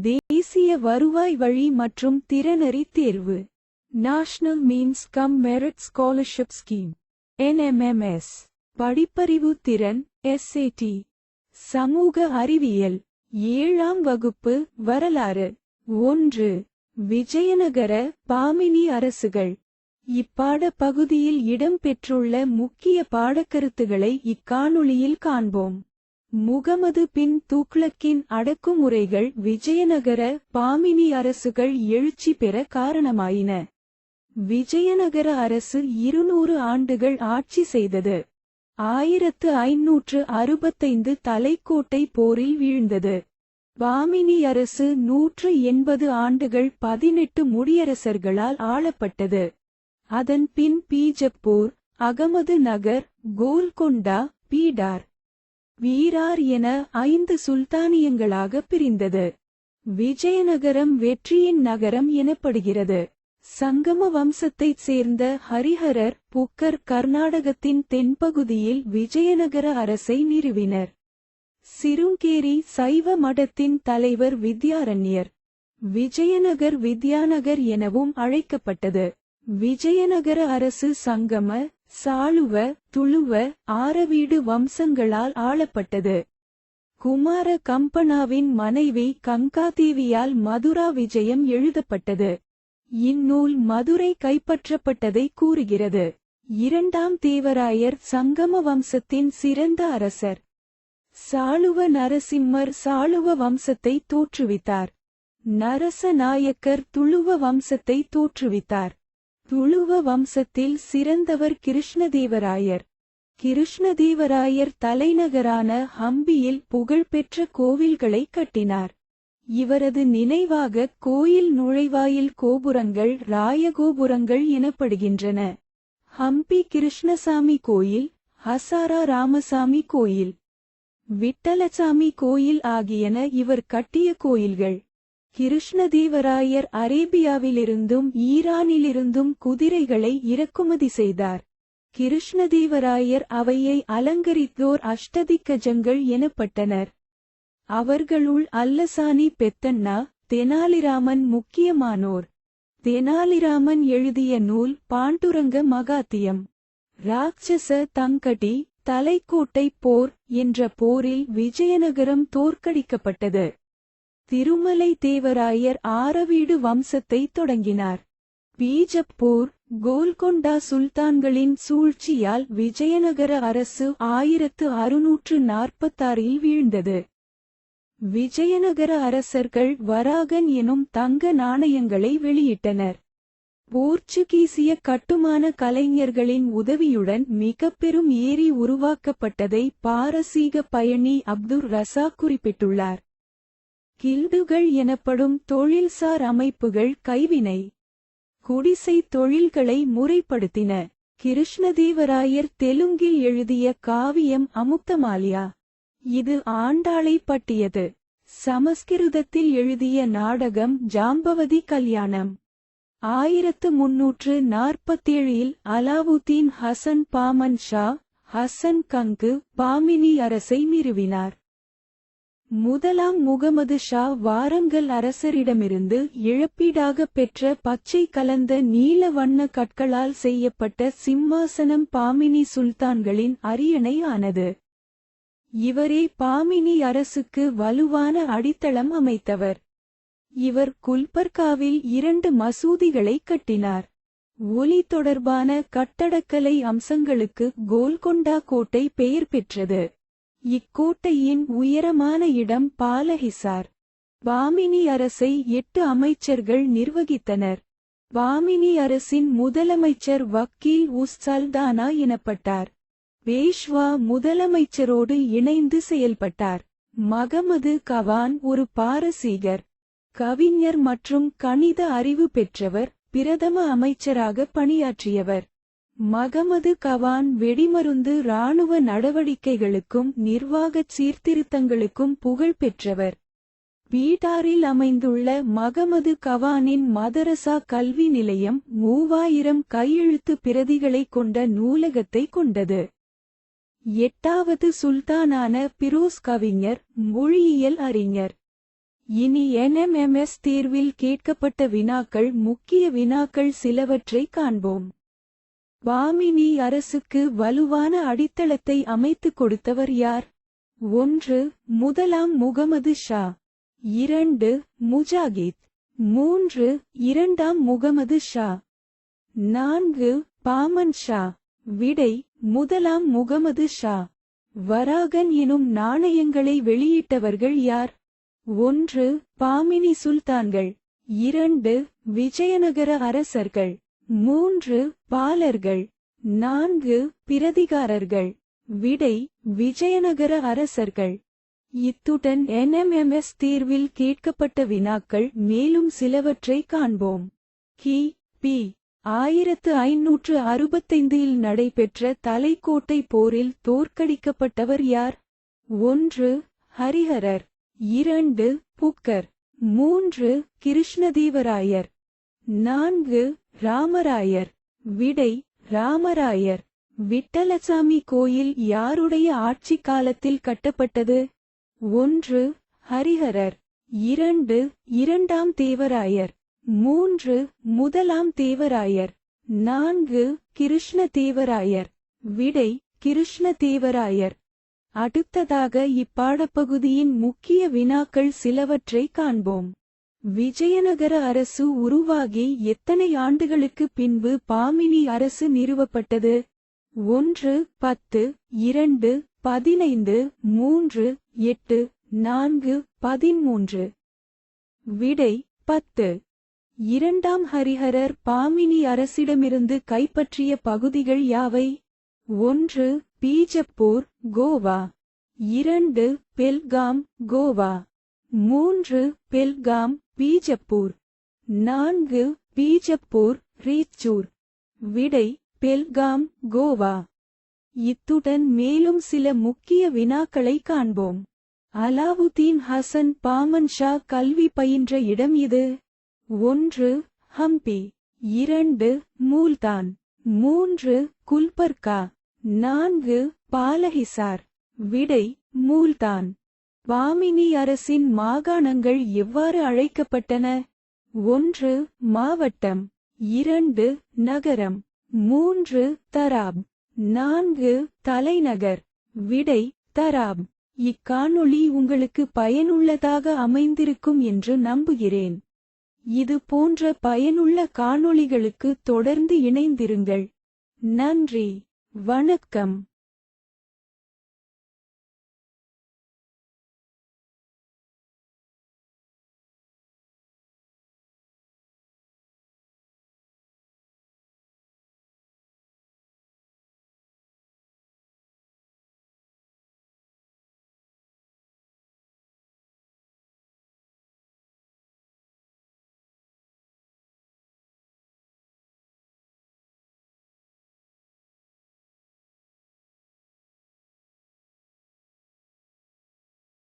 தேசிய வருவாய் வழி மற்றும் திறனறி தேர்வு. National means cum merit scholarship scheme NMMS படிப்பறிவு திறன் எஸ்ஏடி சமூக அறிவியல். ஏழாம் வகுப்பு வரலாறு. ஒன்று. விஜயநகர பாமினி அரசுகள். இப்பாட பகுதியில் இடம்பெற்றுள்ள முக்கிய பாடக்கருத்துகளை இக்காணொளியில் காண்போம். முகமது பின் துக்ளக்கின் அடக்குமுறைகள் விஜயநகர பாமினி அரசுகள் எழுச்சி பெற காரணமாயின. விஜயநகர அரசு இருநூறு ஆண்டுகள் ஆட்சி செய்தது. ஆயிரத்து ஐநூற்று அறுபத்தைந்து தலைக்கோட்டை போரில் வீழ்ந்தது. பாமினி அரசு நூற்று எண்பது ஆண்டுகள் பதினெட்டு முடியரசர்களால் ஆளப்பட்டது. அதன் பின் பீஜப்பூர் அகமது நகர் கோல்கொண்டா பீடார் வீரார் என ஐந்து சுல்தானியங்களாக பிரிந்தது. விஜயநகரம் வெற்றியின் நகரம் எனப்படுகிறது. சங்கம வம்சத்தைச் சேர்ந்த ஹரிஹரர் புக்கர் கர்நாடகத்தின் தென்பகுதியில் விஜயநகர அரசை நிறுவினர். சிருங்கேரி சைவ மடத்தின் தலைவர் வித்யாரண்யர். விஜயநகர் வித்யாநகர் எனவும் அழைக்கப்பட்டது. விஜயநகர அரசு சங்கம சாளுவ துளுவ ஆரவீடு வம்சங்களால் ஆளப்பட்டது. குமார கம்பனாவின் மனைவி கங்காதேவியால் மதுரா விஜயம் எழுதப்பட்டது. இந்நூல் மதுரை கைப்பற்றப்பட்டதை கூறுகிறது. இரண்டாம் தேவராயர் சங்கம வம்சத்தின் சிறந்த அரசர். சாளுவ நரசிம்மர் சாளுவ வம்சத்தை தோற்றுவித்தார். நரசநாயக்கர் துளுவ வம்சத்தை தோற்றுவித்தார். துளுவ வம்சத்தில் சிறந்தவர் கிருஷ்ணதேவராயர். கிருஷ்ணதேவராயர் தலைநகரான ஹம்பியில் புகழ்பெற்ற கோவில்களை கட்டினார். இவரது நினைவாக கோயில் நுழைவாயில் கோபுரங்கள் ராயகோபுரங்கள் எனப்படுகின்றன. ஹம்பி கிருஷ்ணசாமி கோயில் ஹசாரா ராமசாமி கோயில் விட்டலசாமி கோயில் ஆகியன இவர் கட்டிய கோயில்கள். கிருஷ்ணதேவராயர் அரேபியாவிலிருந்தும் ஈரானிலிருந்தும் குதிரைகளை இறக்குமதி செய்தார். கிருஷ்ணதேவராயர் அவையை அலங்கரித்தோர் அஷ்டதிக்கஜங்கள் எனப்பட்டனர். அவர்களுள் அல்லசானி பெத்தண்ணா தெனாலிராமன் முக்கியமானோர். தெனாலிராமன் எழுதிய நூல் பாண்டுரங்க மகாத்தியம். ராட்சச தங்கடி தலைக்கோட்டை போர் என்ற போரில் விஜயநகரம் தோற்கடிக்கப்பட்டது. திருமலை தேவராயர் ஆரவீடு வம்சத்தை தொடங்கினார். பீஜப்பூர் கோல்கொண்டா சுல்தான்களின் சூழ்ச்சியால் விஜயநகர அரசு ஆயிரத்து அறுநூற்று நாற்பத்தாறில் வீழ்ந்தது. விஜயநகர அரசர்கள் வராகன் எனும் தங்க நாணயங்களை வெளியிட்டனர். போர்ச்சுகீசிய கட்டுமான கலைஞர்களின் உதவியுடன் மிக பெரும் ஏரி உருவாக்கப்பட்டதை பாரசீக பயணி அப்துர் ரசா குறிப்பிட்டுள்ளார். கில்டுகள் எனப்படும் தொழில்சார் அமைப்புகள் கைவினை குடிசை தொழில்களை முறைப்படுத்தின. கிருஷ்ணதேவராயர் தெலுங்கில் எழுதிய காவியம் அமுக்தமாலியா இது ஆண்டாளை பட்டியது சமஸ்கிருதத்தில் எழுதிய நாடகம் ஜாம்பவதி கல்யாணம். ஆயிரத்து முன்னூற்று நாற்பத்தேழில் அலாவுதீன் ஹசன் பாமன் ஷா ஹசன் கங்கு பாமினி அரசை நிறுவினார். முதலாம் முகமது ஷா வாரங்கல் அரசரிடமிருந்து இழப்பீடாக பெற்ற பச்சை கலந்த நீல வண்ண கற்களால் செய்யப்பட்ட சிம்மாசனம் பாமினி சுல்தான்களின் அரியணை ஆனது இவரே பாமினி அரசுக்கு வலுவான அடித்தளம் அமைத்தவர். இவர் குல்பர்காவில் இரண்டு மசூதிகளை கட்டினார். ஒலி தொடர்பான கட்டடக்கலை அம்சங்களுக்கு கோல்கொண்டா கோட்டை பெயர் பெற்றது. இக்கோட்டையின் உயரமான இடம் பாலஹிசார். வாமினி அரசை எட்டு அமைச்சர்கள் நிர்வகித்தனர். வாமினி அரசின் முதலமைச்சர் வக்கீல் உஸ்சல்தானா எனப்பட்டார். பேஷ்வா முதலமைச்சரோடு இணைந்து செயல்பட்டார். மகமது கவான் ஒரு பாரசீகர். கவிஞர் மற்றும் கணித அறிவு பெற்றவர் பிரதம அமைச்சராக பணியாற்றியவர். மகமது கவான் வெடிமருந்து இராணுவ நடவடிக்கைகளுக்கும் நிர்வாகச் சீர்திருத்தங்களுக்கும் புகழ் பெற்றவர். பீட்டாரில் அமைந்துள்ள மகமது கவானின் மதரசா கல்வி நிலையம் மூவாயிரம் கையெழுத்து பிரதிகளைக் கொண்ட நூலகத்தை கொண்டது. எட்டாவது சுல்தானான பிரோஸ் கவிஞர் மொழியியல் அறிஞர். இனி என்எம்எம்எஸ் தேர்வில் கேட்கப்பட்ட வினாக்கள் முக்கிய வினாக்கள் சிலவற்றை காண்போம். பாமினி அரசுக்கு வலுவான அடித்தளத்தை அமைத்துக் கொடுத்தவர் யார்? ஒன்று முதலாம் முகமது ஷா. இரண்டு முஜாகித். மூன்று இரண்டாம் முகமது ஷா. நான்கு பாமன் ஷா. விடை முதலாம் முகமது ஷா. வராகன் எனும் நாணயங்களை வெளியிட்டவர்கள் யார்? ஒன்று பாமினி சுல்தான்கள். இரண்டு விஜயநகர அரசர்கள். மூன்று பாலர்கள் நான்கு பிரதிகாரர்கள் விடை விஜயநகர அரசர்கள். இத்துடன் என்எம்எம்எஸ் தீர்வில் கேட்கப்பட்ட வினாக்கள் மேலும் சிலவற்றை காண்போம். கி. பி. ஆயிரத்து ஐநூற்று அறுபத்தைந்தில் நடைபெற்ற தலைக்கோட்டை போரில் தோற்கடிக்கப்பட்டவர் யார்? ஒன்று ஹரிஹரர். இரண்டு புக்கர். மூன்று கிருஷ்ணதேவராயர். நான்கு ராமராயர். விடை ராமராயர். விட்டலசாமி கோயில் யாருடைய ஆட்சி காலத்தில் கட்டப்பட்டது? ஒன்று ஹரிஹரர். இரண்டு இரண்டாம் தேவராயர். மூன்று முதலாம் தேவராயர். நான்கு கிருஷ்ண தேவராயர். விடை கிருஷ்ண தேவராயர். அடுத்ததாக இப்பாடப்பகுதியின் முக்கிய வினாக்கள் சிலவற்றை காண்போம். விஜயநகர அரசு உருவாகி எத்தனை ஆண்டுகளுக்கு பின்பு பாமினி அரசு நிறுவப்பட்டது? ஒன்று பத்து இரண்டு பதினைந்து மூன்று எட்டு நான்கு பதிமூன்று. விடை பத்து. இரண்டாம் ஹரிஹரர் பாமினி அரசிடமிருந்து கைப்பற்றிய பகுதிகள் யாவை? ஒன்று பீஜப்பூர் கோவா. இரண்டு பெல்காம் கோவா. மூன்று பெல்காம் பீஜப்பூர். நான்கு பீஜப்பூர் ரீச்சூர். விடை பெல்காம் கோவா. இத்துடன் மேலும் சில முக்கிய வினாக்களை காண்போம். அலாவுதீன் ஹசன் பாமன் ஷா கல்வி பயின்ற இடம் இது. ஒன்று ஹம்பி. இரண்டு மூல்தான். மூன்று குல்பர்கா. நான்கு பாலஹிசார். விடை மூல்தான். பாமினி அரசின் மாகாணங்கள் எவ்வாறு அழைக்கப்பட்டன? ஒன்று மாவட்டம். இரண்டு நகரம். மூன்று தராப். நான்கு தலைநகர். விடை தராப். இக்காணொளி உங்களுக்கு பயனுள்ளதாக அமைந்திருக்கும் என்று நம்புகிறேன். இது போன்ற பயனுள்ள காணொளிகளுக்கு தொடர்ந்து இணைந்திருங்கள். நன்றி. வணக்கம்.